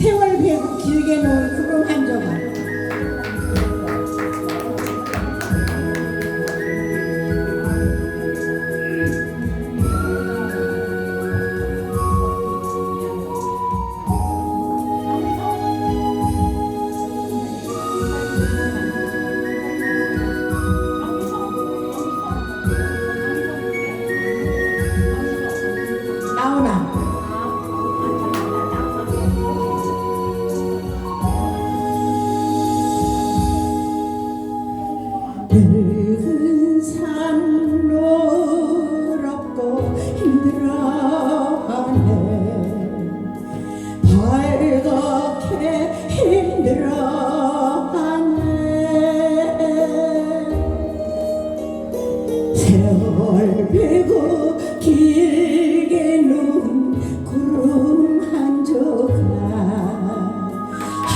생활 배고 길게 놓은 늙은 삶 노랗고 힘들어하네. 밝게 힘들어하네.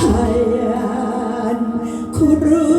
하얀 구름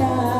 down.